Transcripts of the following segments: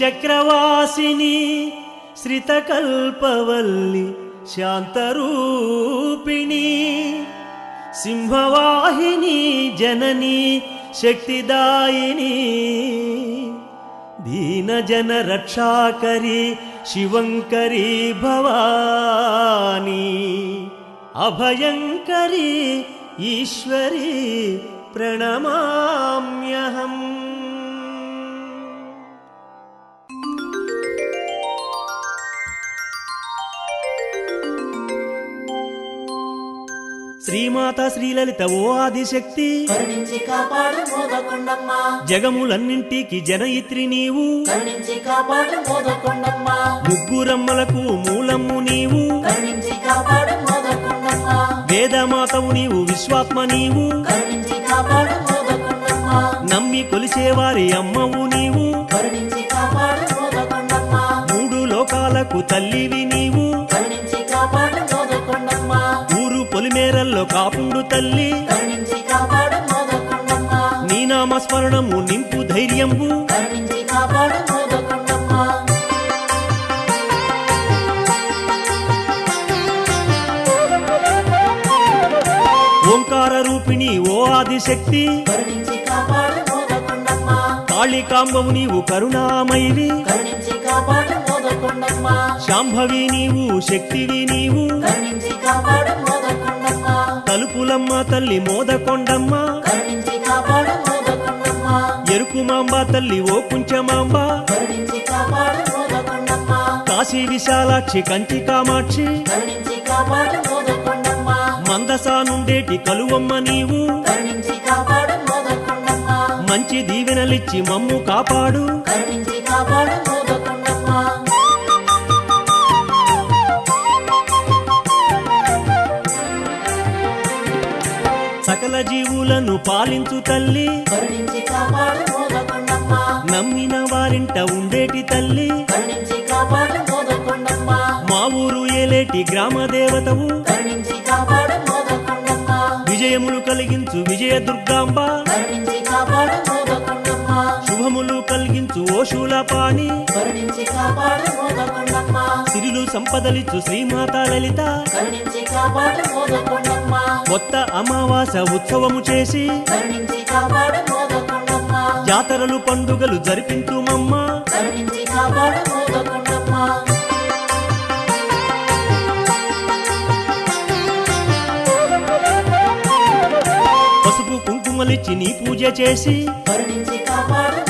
चक्रवासिनी श्रितकल्पवल्ली शान्तरूपिणी सिंहवाहिनी जननी शक्तिदायिनी दीनजनरक्षाकरी शिवङ्करी भवानी अभयङ्करी ईश्वरी प्रणमाम्यहम्। శ్రీమాత శ్రీలలిత ఓ ఆదిశక్తి. కరుణించి కాపాడు మోదకొండమ్మ. జగములన్నింటికి జనయిత్రి నీవు. కరుణించి కాపాడు మోదకొండమ్మ. ముగ్గురమ్మలకు మూలమ్ము నీవు. కరుణించి కాపాడు మోదకొండమ్మ. వేదమాతవు నీవు విశ్వాత్మ నీవు. కరుణించి కాపాడు మోదకొండమ్మ. నమ్మి కొలిచేవారి అమ్మవు నీవు. కరుణించి కాపాడు మోదకొండమ్మ. మూడు లోకాలకు తల్లివి నీవు. ఊరు పొలిమేరల్లో కాపుండు తల్లి నీ నామస్మరణము నింపు ధైర్యంబు. ఓంకార రూపిణి ఓ ఆదిశక్తి. కాళికాంబవు నీవు కరుణామయివి. మోదకొండమ్మ శాంభవి నీవు శక్తివి నీవు. తలుపులమ్మ తల్లి మోదకొండమ్మ. మోదకొండమ్మ. ఎరుకుమాంబ తల్లి ఓ కుంచమాంబ కాశీ విశాలాక్షి కంచి కామాక్షి. మందసా నుండేటి కలువమ్మ నీవు. మంచి దీవెనలిచ్చి మమ్ము కాపాడు. కాపాడు జీవులను పాలించు తల్లి. నమ్మిన వారింట ఉండేటి తల్లి. మా ఊరు ఏలేటి గ్రామ దేవతవు. విజయములు కలిగించు విజయ దుర్గాంబ కలిగించు ఓ శూలపాణి. కరుణించి కాపాడు మోదకొండమ్మ సిరులు సంపదలిచ్చు శ్రీమాత లలిత. కరుణించి కాపాడు మోదకొండమ్మ కొత్త అమావాస ఉత్సవము చేసి కరుణించి కాపాడు మోదకొండమ్మ జాతరలు పండుగలు జరిపించుమమ్మ. కరుణించి కాపాడు మోదకొండమ్మ పసుపు కుంకుమలిచ్చి నీ పూజ చేసి కరుణించి కాపాడు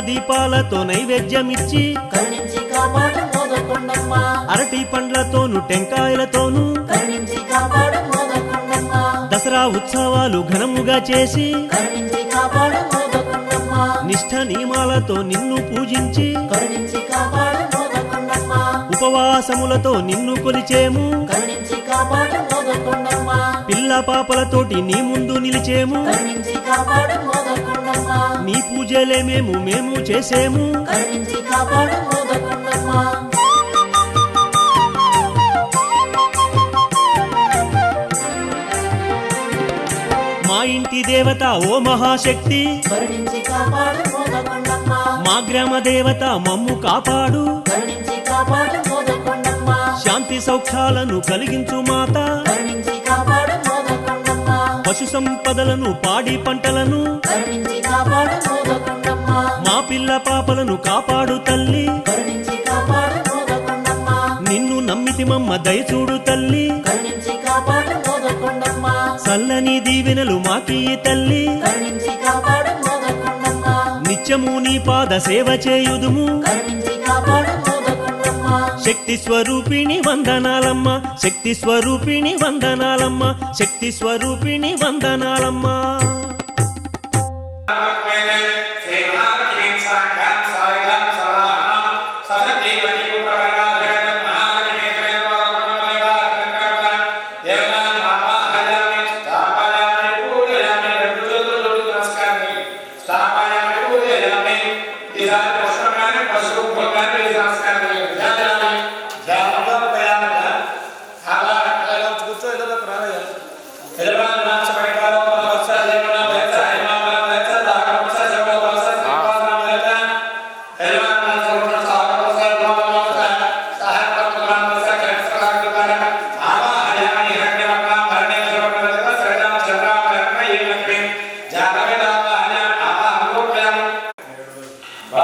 దీపాలతో నైవేద్యమిచ్చి కరుణించి కాపాడు మోదకొండమ్మ. అరటి పండ్లతోను టెంకాయలతోను కరుణించి కాపాడు మోదకొండమ్మ. దసరా ఉత్సవాలు ఘనముగా చేసి కరుణించి కాపాడు మోదకొండమ్మ. నిష్ఠ నియమాలతో నిన్ను పూజించి కరుణించి కాపాడు మోదకొండమ్మ. ఉపవాసములతో నిన్ను కొలిచేము. కరుణించి కాపాడు మోదకొండమ్మ. పిల్ల పాపలతోటి నీ ముందు నిలిచేము. కరుణించి కాపాడు మోదకొండమ్మ. నీ పూజలే మేము మేము చేసేము. కరుణించి కాపాడు మోదకొండమ్మ మా ఇంటి దేవత ఓ మహాశక్తి. కరుణించి కాపాడు మోదకొండమ్మ మా గ్రామ దేవత మమ్ము కాపాడు. కరుణించి కాపాడు మోదకొండమ్మ శాంతి సౌఖ్యాలను కలిగించు మాత. కరుణించి పశు సంపదలను పాడి పంటలను. మా పిల్ల పాపలను కాపాడు తల్లి. నిన్ను నమ్మితిమమ్మ దయచూడు తల్లి. చల్లని దీవెనలు మాకీ తల్లి. నిత్యము నీ పాద సేవ చేయుదుము. శక్తి స్వరూపిణి వందనాలమ్మ శక్తి స్వరూపిణి వందనాలమ్మ శక్తి స్వరూపిణి వందనాలమ్మా.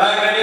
రాగడి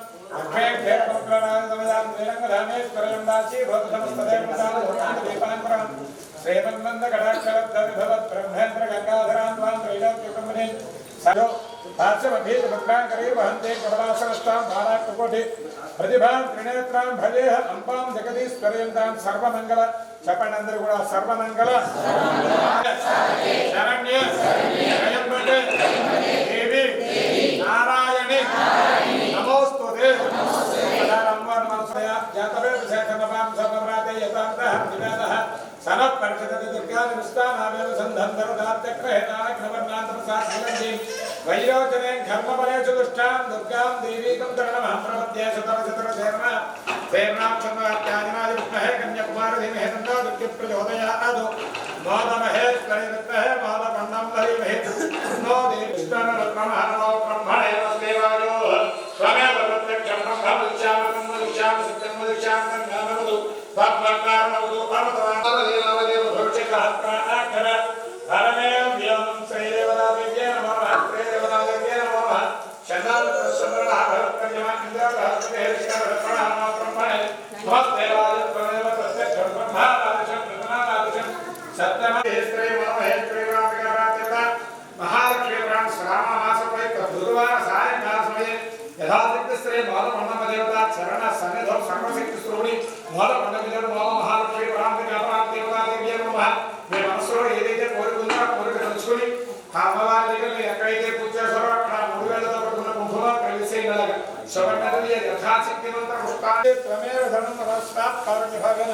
ప్రతిభాం త్రినేత్రాం భజేహ అంబాం జగదీశ్వరయంతాం సర్వమంగళ చెప్పండి అందరు కూడా సర్వమంగళ శరణ్య నారాయణి వైరోచనే ఘర్మపరేషు దుష్టాం దుర్గాం దేవీకం తరణమహం ప్రపద్యే సుతరసుతర సేనాం చంద్రాత్యాదినాది విష్ణుహే కన్యాకుమారి ధీమహే ప్రచోదయాదు మోదమహేశ్వరి చరణ సన్నిధం సర్వశక్తి శ్రోణి. మూల మండప దేవత మూల మహాలక్ష్మి పరాంతిక దేవతాదేవి నమ. మీ మనసులో ఏదైతే కోరిక ఉందో ఆ కోరిక తెలుసుకుని ఆ అమ్మవారి దగ్గర ఎక్కడైతే పూజ చేస్తారో అక్కడ ఆ మూడు వేలతో పడుకున్న కుంభలో కలిసేయగలగా యథాశక్తి మంత్ర పుష్పాన్ని త్వమేవ ధనం నమస్కారం కారుణ్య భాగన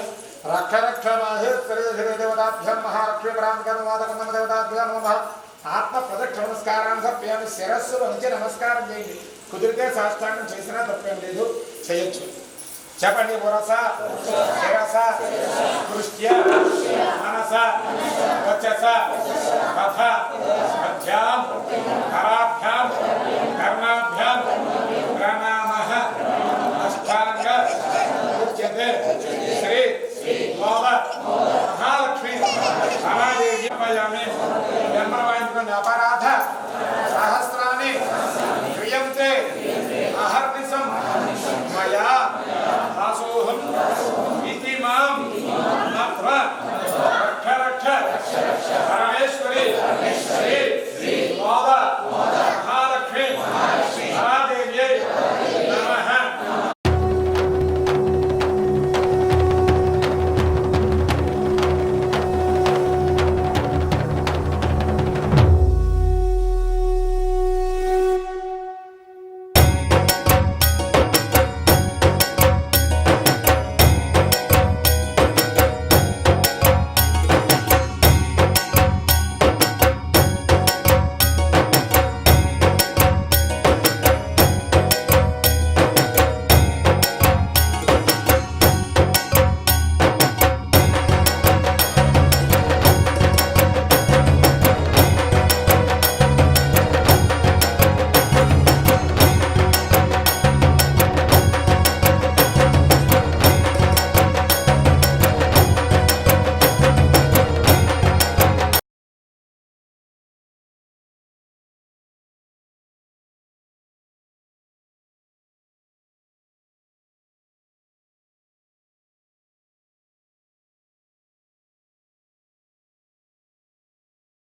రక్ష రక్ష మాహేశ్వరి దేవతాభ్యం మహాలక్ష్మి పరాంతిక వాదకందమ దేవతాభ్యం నమః. ఆత్మ ప్రదక్ష నమస్కారాన్ని తప్పేమి శిరస్సు వంచి నమస్కారం చేయండి. కుదిరితే సాష్టాంగం చేసినా తప్పేం లేదు. చేయొచ్చు. చెప్పండి పురస శిరస దృష్ట్య మనస? వచస కథ? మధ్యాం కరాభ్యాం?